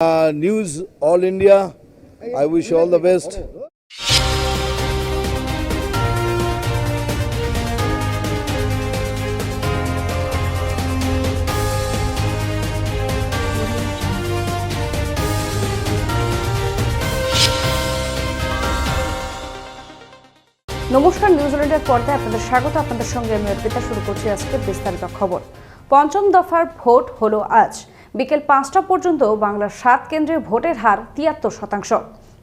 Uh, news All India. I wish all the best. নমস্কার নিউজিল্যান্ডের পর্দায় আপনাদের স্বাগত আপনাদের সঙ্গে আমি অর্পিতা শুরু করছি আজকে বিস্তারিত খবর পঞ্চম দফার ভোট হলো আজ বিকেল পাঁচটা পর্যন্ত বাংলার সাত কেন্দ্রে ভোটের হার তিয়াত্তর শতাংশ।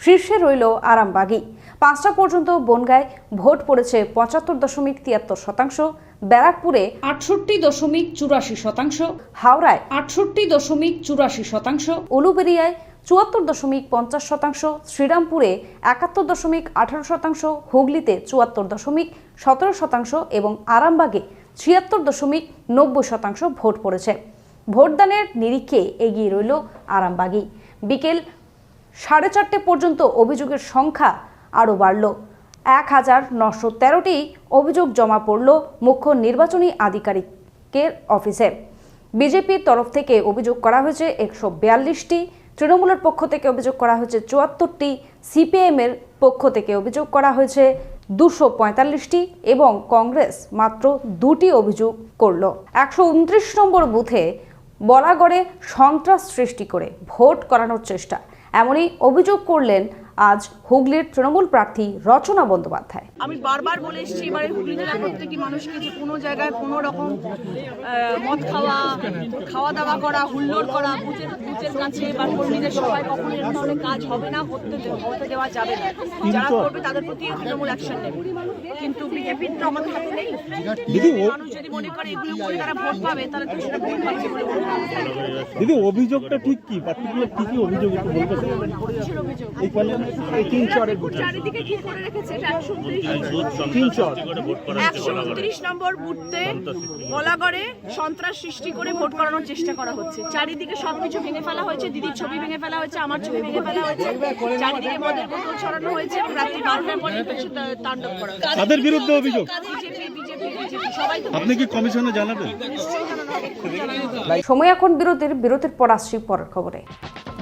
শীর্ষে রইল আরামবাগী। পাঁচটা পর্যন্ত বনগায় ভোট পড়েছে পঁচাত্তর দশমিক তিয়াত্তর শতাংশ ব্যারাকপুরে আটষট্টি দশমিক চুরাশি শতাংশ হাওড়ায় আটষট্টি দশমিক চুরাশি শতাংশ উলুবেরিয়ায় চুয়াত্তর দশমিক পঞ্চাশ শতাংশ শ্রীরামপুরে একাত্তর দশমিক আঠারো শতাংশ হুগলিতে চুয়াত্তর দশমিক সতেরো শতাংশ এবং আরামবাগে ছিয়াত্তর দশমিক নব্বই শতাংশ ভোট পড়েছে। ভোটদানের নিরিখে এগিয়ে রইল আরামবাগী বিকেল সাড়ে চারটে পর্যন্ত অভিযোগের সংখ্যা আরও বাড়ল। এক হাজার নশো তেরোটি অভিযোগ জমা পড়ল মুখ্য নির্বাচনী আধিকারিকের অফিসে। বিজেপির তরফ থেকে অভিযোগ করা হয়েছে একশো বিয়াল্লিশটি, তৃণমূলের পক্ষ থেকে অভিযোগ করা হয়েছে চুয়াত্তরটি, সিপিএমের পক্ষ থেকে অভিযোগ করা হয়েছে দুশো পঁয়তাল্লিশটি এবং কংগ্রেস মাত্র দুটি অভিযোগ করল। একশো উনত্রিশ নম্বর বুথে বলাগড়ে সন্ত্রাস সৃষ্টি করে ভোট করানোর চেষ্টা। এমনই অভিযোগ করলেন আজ হুগলির তৃণমূল প্রার্থী রচনা বন্দ্যোপাধ্যায়। আমি বারবার বলে এসেছি এবারে হুগলি জেলার প্রত্যেকটি মানুষকে যে কোনো জায়গায় কোনো রকম মদ খাওয়া খাওয়া দাওয়া করা হুল্লোড় করা বুথের বুথের কাছে বা কর্মীদের সবাই কখনো এরকম ধরনের কাজ হবে না দে- হতে দেওয়া যাবে না। যারা করবে তাদের প্রতি তৃণমূল অ্যাকশন নেবে। কিন্তু বিজেপির তো আমাদের হাতে নেই। বিজেপির মানুষ যদি মনে করে এগুলো করে তারা ভোট পাবে তাহলে তো সেটা ভোট পাচ্ছে বলে মনে হয় দিদি অভিযোগটা ঠিক কি? পার্টিকুলার কি কি অভিযোগ একটু বলতে কিসের অভিযোগ? এই তিন চরের চারিদিকে করে রেখেছে? তিন চর। একশো উনত্রিশ নম্বর বুথে বলাগড়ে সন্ত্রাস সৃষ্টি করে ভোট করানোর চেষ্টা করা হচ্ছে। চারিদিকে সবকিছু ভেঙে ফেলা হয়েছে দিদির ছবি ভেঙে ফেলা হয়েছে আমার ছবি ভেঙে ফেলা হয়েছে। চারিদিকে মদের বোতল ছড়ানো হয়েছে রাত্রি বারোটার পরে তাণ্ডব করা হয়েছে। তাদের বিরুদ্ধে অভিযোগ? বিজেপি বিজেপি বিজেপি সবাই তো আপনি কি কমিশনে জানাবেন। সময় এখন বিরতির বিরতির পর আসছি পরের খবরে।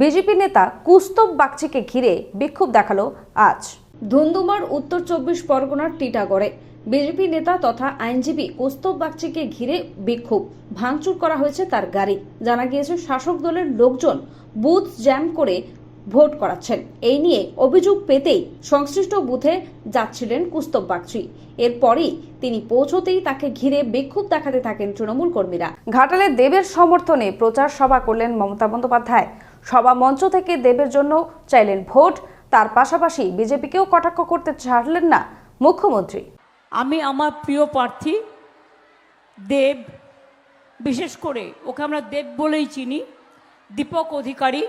বিজেপি নেতা কুস্তব বাগচিকে ঘিরে বিক্ষোভ দেখাল আজ। ধুন্দুমার উত্তর চব্বিশ পরগনার টিটাগড়ে বিজেপি নেতা তথা আইনজীবী কৌস্তব বাগচিকে ঘিরে বিক্ষোভ। ভাঙচুর করা হয়েছে তার গাড়ি। জানা গিয়েছে শাসক দলের লোকজন বুথ জ্যাম করে ভোট করাচ্ছেন। এই নিয়ে অভিযোগ পেতেই সংশ্লিষ্ট বুথে যাচ্ছিলেন কুস্তব বাগচি। এরপরই তিনি পৌঁছতেই তাকে ঘিরে বিক্ষোভ দেখাতে থাকেন তৃণমূল কর্মীরা। ঘাটালে দেবের সমর্থনে প্রচার সভা করলেন মমতা বন্দ্যোপাধ্যায়। সভা মঞ্চ থেকে দেবের জন্য চাইলেন ভোট। তার পাশাপাশি বিজেপিকেও কটাক্ষ করতে ছাড়লেন না মুখ্যমন্ত্রী। আমি আমার প্রিয় প্রার্থী দেব, বিশেষ করে ওকে আমরা দেব বলেই চিনি, দীপক অধিকারী।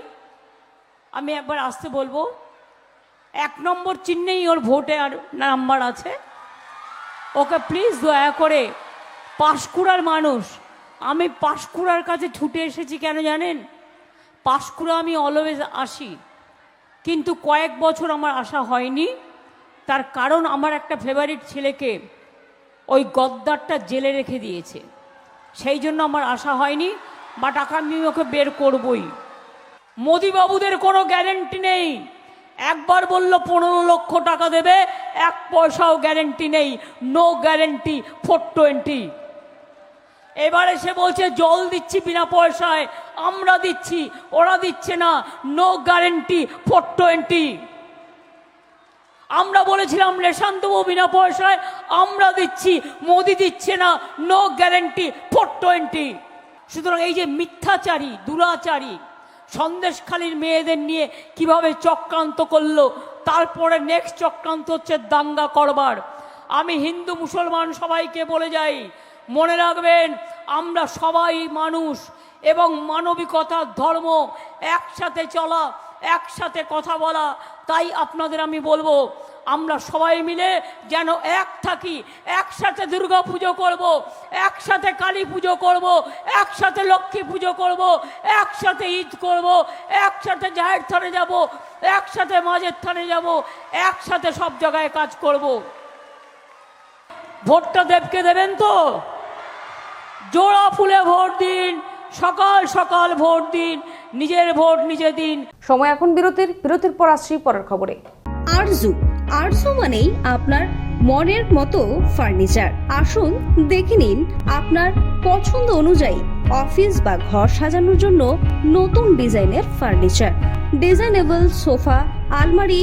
আমি একবার আসতে বলব, এক নম্বর চিহ্নেই ওর ভোটে আর নাম্বার আছে। ওকে প্লিজ দয়া করে, পাশকুড়ার মানুষ, আমি পাশকুড়ার কাছে ছুটে এসেছি কেন জানেন? পাঁশকুড়া আমি অলওয়েজ আসি। কিন্তু কয়েক বছর আমার আসা হয়নি। তার কারণ আমার একটা ফেভারিট ছেলেকে ওই গদ্দারটা জেলে রেখে দিয়েছে। সেই জন্য আমার আশা হয়নি বাট আমি ওকে বের করবই। মোদিবাবুদের কোনো গ্যারেন্টি নেই। একবার বলল পনেরো লক্ষ টাকা দেবে, এক পয়সাও গ্যারেন্টি নেই। নো গ্যারেন্টি ফোর টোয়েন্টি এবারে সে বলছে, জল দিচ্ছি বিনা পয়সায়। আমরা দিচ্ছি, ওরা দিচ্ছে না। নো গ্যারেন্টি ফোর টোয়েন্টি আমরা বলেছিলাম, রেশন দেবো বিনা পয়সায়, আমরা দিচ্ছি, মোদি দিচ্ছে না। নো গ্যারেন্টি ফোর টোয়েন্টি সুতরাং এই যে মিথ্যাচারী, দুরাচারী, সন্দেশখালীর মেয়েদের নিয়ে কীভাবে চক্রান্ত করল, তারপরে নেক্সট চক্রান্ত হচ্ছে দাঙ্গা করবার। আমি হিন্দু মুসলমান সবাইকে বলে যাই, মনে রাখবেন, আমরা সবাই মানুষ এবং মানবিকতা, ধর্ম একসাথে চলা, একসাথে কথা বলা, তাই আপনাদের আমি বলব, আমরা সবাই মিলে যেন এক থাকি, একসাথে দুর্গা পুজো করব, একসাথে কালী পুজো করব, একসাথে লক্ষ্মী পুজো করব, একসাথে ঈদ করব, একসাথে জাহের থানে যাব, একসাথে মাঝের থানে যাব, একসাথে সব জায়গায় কাজ করব। ভোটটা দেবকে দেবেন তো? জোড়া ফুলে ভোট দিন। সকাল সকাল ভোট দিন নিজের ভোট নিজে দিন। সময় এখন বিরতির বিরতির পর আসছি পরের খবরে। আরজু আরজু মানেই আপনার মনের মতো ফার্নিচার। আসুন দেখে নিন আপনার পছন্দ অনুযায়ী অফিস বা ঘর সাজানোর জন্য নতুন ডিজাইনের ফার্নিচার। ডিজাইনেবল সোফা আলমারি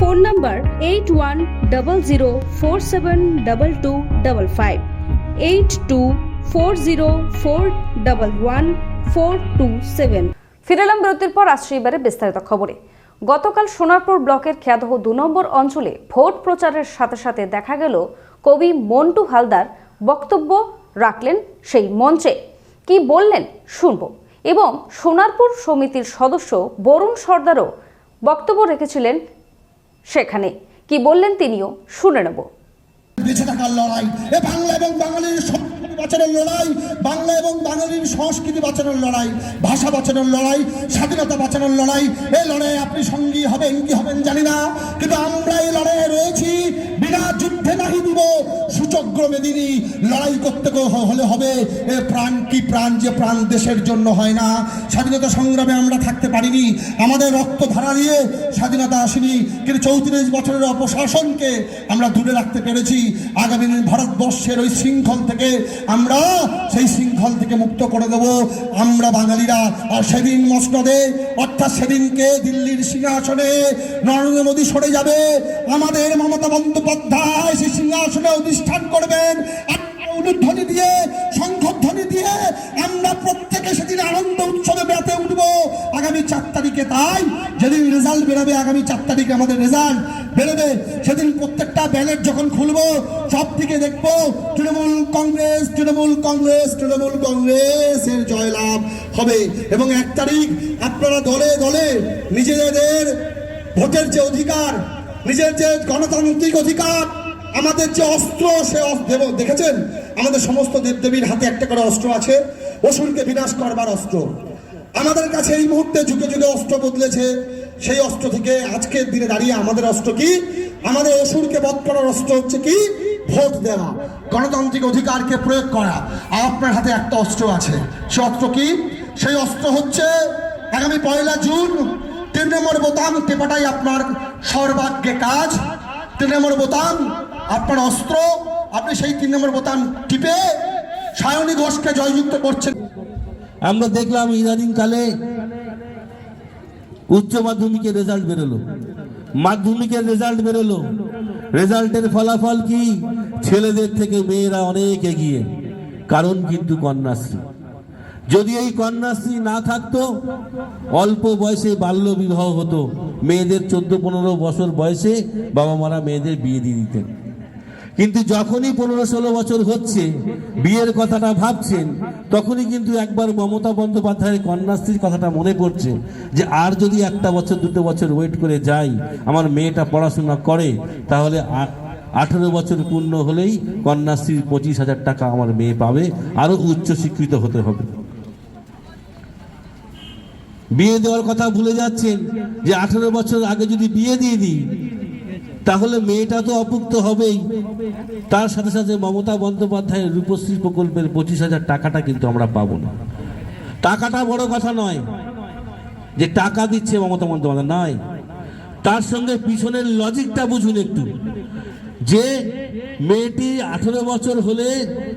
Phone number eight one double zero four seven double two double five, eight two four zero four double one four two seven. ফিরেলাম বিরতির পর, আসছি এবারে বিস্তারিত খবরে। গতকাল সোনারপুর ব্লকের খেয়াদহ দু নম্বর অঞ্চলে ভোট প্রচারের সাথে সাথে দেখা গেল কবি মন্টু হালদার বক্তব্য রাখলেন সেই মঞ্চে। কি বললেন শুনব। এবং সোনারপুর সমিতির সদস্য বরুণ সর্দারও বক্তব্য রেখেছিলেন সেখানে। কি বললেন তিনিও? শুনে নেব। বেঁচে থাকার লড়াই। এ বাংলা এবং বাঙালির সংস্কৃতি বাঁচানোর লড়াই, বাংলা এবং বাঙালির সংস্কৃতি বাঁচানোর লড়াই, ভাষা বাঁচানোর লড়াই, স্বাধীনতা বাঁচানোর লড়াই। এই লড়াইয়ে আপনি সঙ্গী হবেন কি হবেন জানি না, কিন্তু আমরা এই লড়াইয়ে রয়েছি। বিনা যুদ্ধে নাহি দিব। সূচগ্র মেদিনী, লড়াই করতে হলে হবে। এ প্রাণ কি প্রাণ যে প্রাণ দেশের জন্য হয় না। স্বাধীনতা সংগ্রামে আমরা থাকতে পারিনি। আমাদের রক্ত ধারা দিয়ে স্বাধীনতা আসেনি, কিন্তু চৌত্রিশ বছরের অপশাসনকে আমরা দূরে রাখতে পেরেছি। আগামী দিন ভারতবর্ষের ওই শৃঙ্খল থেকে আমরা সেই শৃঙ্খল থেকে মুক্ত করে দেব। আমরা বাঙালিরা, আর সেদিন মসনদে, অর্থাৎ সেদিনকে দিল্লির সিংহাসনে নরেন্দ্র মোদী সরে যাবে। আমাদের মমতা বন্দ্যোপাধ্যায় সেই সিংহাসনে অধিষ্ঠান করবেন। উলুধ্বনি দিয়ে শঙ্খধ্বনি দিয়ে আমরা প্রত্যেকে সেদিন আনন্দ উঠব আগামী চার তারিখে তাই যেদিন রেজাল্ট বেরোবে, আগামী চার তারিখে আমাদের রেজাল্ট বেরোবে। সেদিন প্রত্যেকটা ব্যালেট যখন খুলবো, সব দিকে দেখব, তৃণমূল কংগ্রেস তৃণমূল কংগ্রেস, তৃণমূল কংগ্রেসের জয়লাভ হবে। এবং এক তারিখ আপনারা দলে দলে নিজেদের ভোটের যে অধিকার, নিজের যে গণতান্ত্রিক অধিকার, আমাদের যে অস্ত্র, সে দেব- দেখেছেন? আমাদের সমস্ত দেবদেবীর হাতে একটা করে অস্ত্র আছে। অসুরকে বিনাশ করবার অস্ত্র। আমাদের কাছে এই মুহূর্তে যুগে যুগে অস্ত্র বদলেছে। সেই অস্ত্র থেকে আজকের দিনে দাঁড়িয়ে আমাদের অস্ত্র কি? আমাদের অসুরকে বধ করার অস্ত্র হচ্ছে কি? ভোট দেওয়া। গণতান্ত্রিক অধিকারকে প্রয়োগ করা। আপনার হাতে একটা অস্ত্র আছে। সে অস্ত্র কি? সেই অস্ত্র হচ্ছে আগামী পয়লা জুন তিন নম্বর বোতাম টেপাটাই আপনার সর্বাগ্যে কাজ। তিন নম্বর বোতাম, আপনার অস্ত্র, আপনি সেই তিন নম্বর বোতাম টিপে সায়নী ঘোষকে জয়যুক্ত করছেন। আমরা দেখলাম ইদানিং কালে উচ্চ মাধ্যমিকের রেজাল্ট বেরোলো। মাধ্যমিকের রেজাল্ট বেরোলো। রেজাল্টের ফলাফল কি? ছেলেদের থেকে মেয়েরা অনেক এগিয়ে। কারণ কিন্তু কন্যাশ্রী। যদি এই কন্যাশ্রী না থাকতো, অল্প বয়সে বাল্য বিবাহ হতো। মেয়েদের চোদ্দ পনেরো বছর বয়সে বাবা মারা মেয়েদের বিয়ে দিয়ে দিতেন। কিন্তু যখনই পনেরো ষোলো বছর হচ্ছে, বিয়ের কথাটা ভাবছেন, তখনই কিন্তু একবার মমতা বন্দ্যোপাধ্যায়ের কন্যাশ্রীর কথাটা মনে পড়ছে যে, আর যদি একটা বছর, দুটো বছর ওয়েট করে যাই, আমার মেয়েটা পড়াশোনা করে, তাহলে আঠেরো বছর পূর্ণ হলেই কন্যাশ্রীর পঁচিশ হাজার টাকা আমার মেয়ে পাবে আরও উচ্চ শিক্ষিত হতে হবে। বিয়ে দেওয়ার কথা ভুলে যাচ্ছেন যে, আঠেরো বছর আগে যদি বিয়ে দিয়ে দিই তাহলে মেয়েটা তো অপুক্ত হবেই। তার সাথে সাথে মমতা বন্দ্যোপাধ্যায়ের রূপশ্রী প্রকল্পের পঁচিশ হাজার টাকাটা কিন্তু আমরা পাবো না। টাকাটা বড় কথা নয় যে টাকা দিচ্ছে মমতা বন্দ্যোপাধ্যায়, নয়। তার সঙ্গে পিছনের লজিকটা বুঝুন একটু। যে মেয়েটি আঠেরো বছর হলে,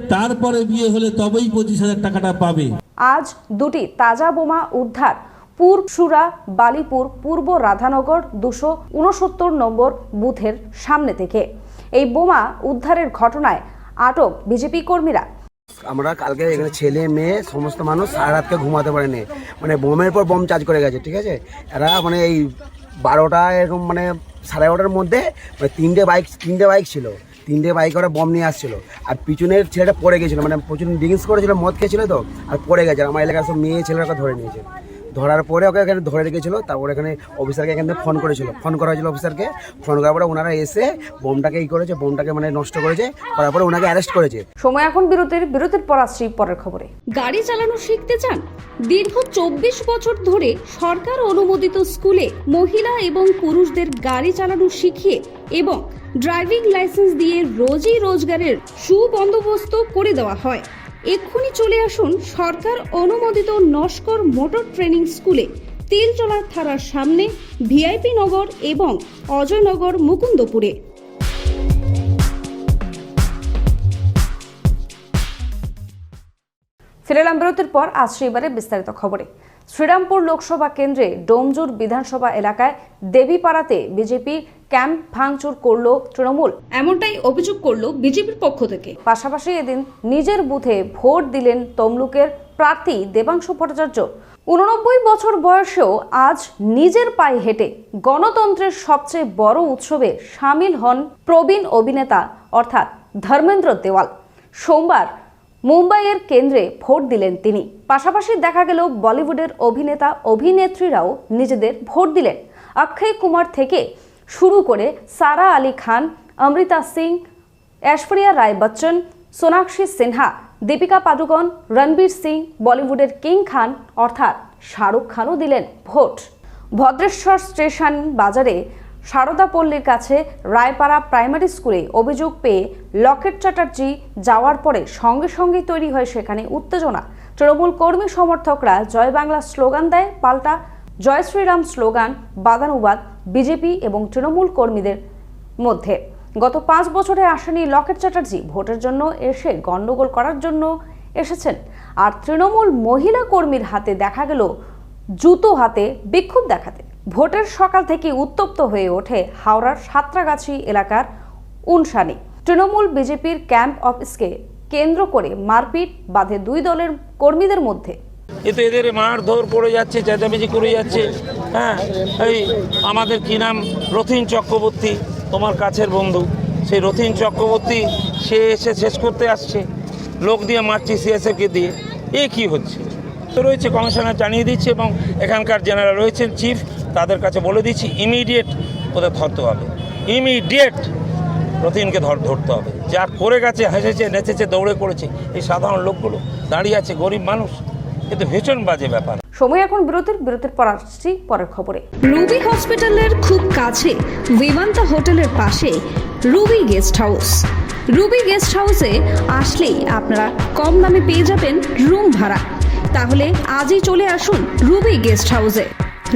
তারপরে বিয়ে হলে তবেই পঁচিশ হাজার টাকাটা পাবে। আজ দুটি তাজা বোমা উদ্ধার। পুরসুরা বালিপুর, পূর্ব রাধানগর দুশো উনসত্তর নম্বর বুথের সামনে থেকে। এই বোমা উদ্ধারের ঘটনায় আটক বিজেপি কর্মীরা। আমরা কালকে এখানে ছেলে, মেয়ে, সমস্ত মানুষ সারা রাতকে ঘুমাতে পারেনি। মানে বোমের পর বোম চার্জ করে গেছে, ঠিক আছে? এরা মানে এই বারোটা এরকম মানে সাড়ে এগারোটার মধ্যে মানে তিনটে বাইক তিনটে বাইক ছিল। তিনটে বাইক ওরা বম নিয়ে আসছিল। আর পিছনের ছেলেটা পড়ে গেছিল মানে প্রচুর ড্রিঙ্কস করেছিল, মদ খেয়েছিল তো, আর পড়ে গেছে। আমার এলাকার সব মেয়ে ছেলেরা ধরে নিয়েছে। ধরার পরে ওকে এখানে ধরে রেখেছিল তারপরে এখানে অফিসারকে এখান থেকে ফোন করেছিল। ফোন করা হয়েছিল অফিসারকে ফোন করার পরে ওনারা এসে বোমটাকে ই করেছে বোমটাকে মানে নষ্ট করেছে করার পরে ওনাকে অ্যারেস্ট করেছে। সময় এখন বিরতির বিরতির পর আসছি পরের খবরে। গাড়ি চালানো শিখতে চান? দীর্ঘ চব্বিশ বছর ধরে সরকার অনুমোদিত স্কুলে মহিলা এবং পুরুষদের গাড়ি চালানো শিখিয়ে এবং ড্রাইভিং লাইসেন্স দিয়ে রোজই রোজগারের সুবন্দোবস্ত করে দেওয়া হয়। এক্ষুনি চলে আসুন সরকার অনুমোদিত নস্কর মোটর ট্রেনিং স্কুলে। তিলচলার থানার সামনে ভিআইপি নগর এবং অজয়নগর মুকুন্দপুরে। ফিরে এলাম বিরতির পর আসছে এবারে বিস্তারিত খবরে। শ্রীরামপুর লোকসভা কেন্দ্রে ডোমজুর বিধানসভা এলাকায় দেবীপাড়াতে বিজেপি ক্যাম্প ভাঙচুর করল তৃণমূল। এমনটাই অভিযোগ করল বিজেপির পক্ষ থেকে। পাশাপাশি এদিন নিজের বুথে ভোট দিলেন তমলুকের প্রার্থী দেবাংশু ভট্টাচার্য। উননব্বই বছর বয়সেও আজ নিজের পায়ে হেঁটে গণতন্ত্রের সবচেয়ে বড় উৎসবে সামিল হন প্রবীণ অভিনেতা অর্থাৎ ধর্মেন্দ্র দেওয়াল। সোমবার মুম্বাইয়ের কেন্দ্রে ভোট দিলেন তিনি। পাশাপাশি দেখা গেল বলিউডের অভিনেতা অভিনেত্রীরাও নিজেদের ভোট দিলেন। অক্ষয় কুমার থেকে শুরু করে সারা আলী খান, অমৃতা সিং, ঐশ্বরিয়া রায় বচ্চন, সোনাক্ষী সিনহা, দীপিকা পাদুকন রণবীর সিং, বলিউডের কিং খান অর্থাৎ শাহরুখ খানও দিলেন ভোট। ভদ্রেশ্বর স্টেশন বাজারে সারদা পল্লীর কাছে রায়পাড়া প্রাইমারি স্কুলে অভিযোগ পেয়ে লকেট চ্যাটার্জি যাওয়ার পরে সঙ্গে সঙ্গেই তৈরি হয় সেখানে উত্তেজনা। তৃণমূল কর্মী সমর্থকরা জয় বাংলা স্লোগান দেয়, পাল্টা জয় শ্রীরাম স্লোগান, বাদানুবাদ, বিজেপি এবং তৃণমূল কর্মীদের মধ্যে। গত পাঁচ বছরে আসেনি লকেট চ্যাটার্জি, ভোটের জন্য এসে গন্ডগোল করার জন্য এসেছেন। আর তৃণমূল মহিলা কর্মীর হাতে দেখা গেল জুতো হাতে, বিক্ষোভ দেখাতে। ভোটের সকাল থেকে উত্তপ্ত হয়ে ওঠে হাওড়ার সাঁতরাগাছি এলাকার উনসানি তৃণমূল বিজেপির ক্যাম্প অফিসকে কেন্দ্র করে মারপিট বাঁধে দুই দলের কর্মীদের মধ্যে। এতে এদের মারধর পড়ে যাচ্ছে, চেঁচামেচি করে যাচ্ছে। হ্যাঁ এই আমাদের কি নাম? রথিন চক্রবর্তী, তোমার কাছের বন্ধু। সেই রথিন চক্রবর্তী, সে এসে শেষ করতে আসছে। লোক দিয়ে মারছি সিএসএফকে দিয়ে। এ কি হচ্ছে? তো রয়েছে কমিশনার জানিয়ে দিচ্ছে এবং এখানকার জেনারেল রয়েছেন চিফ। তাদের কাছে বলে দিচ্ছি, ইমিডিয়েট ওদের ধরতে হবে। ইমিডিয়েট রথিনকে ধর, ধরতে হবে। যা করে গেছে, হেসেছে, নেচেছে, দৌড়ে করেছে এই সাধারণ লোকগুলো দাঁড়িয়ে আছে, গরিব মানুষ। ভীষণ বাজে ব্যাপার। সময় এখন বিরতির বিরতির পর আসছি পরের খবরে। রুবি হসপিটালের খুব কাছে বিমান্তা হোটেলের পাশে Ruby guest house. Ruby guest হাউসে আসলেই আপনারা কম দামে পেয়ে যাবেন রুম ভাড়া। তাহলে আজই চলে আসুন রুবি গেস্ট হাউসে।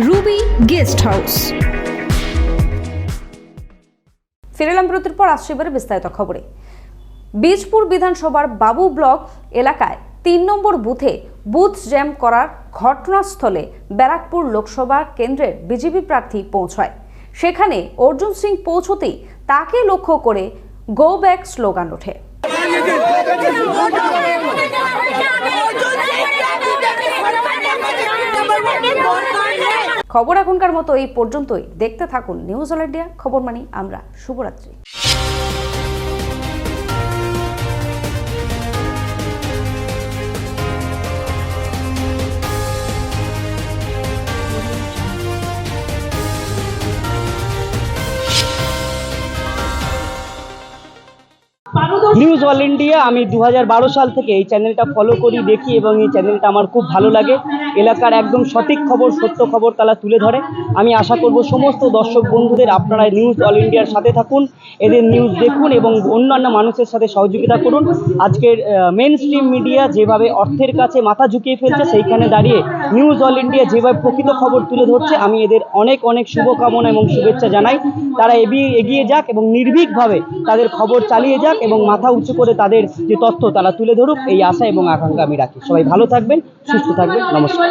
Ruby guest house. ফিরে এলাম বিরতির পর আসছি এবারে বিস্তারিত খবরে। বীজপুর বিধানসভার বাবু ব্লক এলাকায় তিন নম্বর বুথে বুথ জ্যাম করার ঘটনাস্থলে ব্যারাকপুর লোকসভা কেন্দ্রের বিজেপি প্রার্থী পৌঁছায়। সেখানে অর্জুন সিং পৌঁছতেই তাকে লক্ষ্য করে গো ব্যাক স্লোগান ওঠে। খবর এখনকার মতো এই পর্যন্তই। দেখতে থাকুন নিউজ অল ইন্ডিয়া খবর মানি আমরা, শুভরাত্রি। নিউজ অল ইন্ডিয়া আমি দু হাজার বারো সাল থেকে এই চ্যানেলটা ফলো করি, দেখি এবং এই চ্যানেলটা আমার খুব ভালো লাগে। এলাকার একদম সঠিক খবর, সত্য খবর তারা তুলে ধরে। আমি আশা করব সমস্ত দর্শক বন্ধুদের আপনারা নিউজ অল ইন্ডিয়ার সাথে থাকুন, এদের নিউজ দেখুন এবং অন্যান্য মানুষের সাথে সহযোগিতা করুন। আজকের মেন স্ট্রিম মিডিয়া যেভাবে অর্থের কাছে মাথা ঝুঁকিয়ে ফেলছে, সেইখানে দাঁড়িয়ে নিউজ অল ইন্ডিয়া যেভাবে প্রকৃত খবর তুলে ধরছে, আমি এদের অনেক অনেক শুভকামনা এবং শুভেচ্ছা জানাই। তারা এগিয়ে এগিয়ে যাক এবং নির্ভীকভাবে তাদের খবর চালিয়ে যাক এবং মাথা উঁচু করে তাদের যে তথ্য তারা তুলে ধরুক, এই আশা এবং আকাঙ্ক্ষা আমি রাখি। সবাই ভালো থাকবেন সুস্থ থাকবেন নমস্কার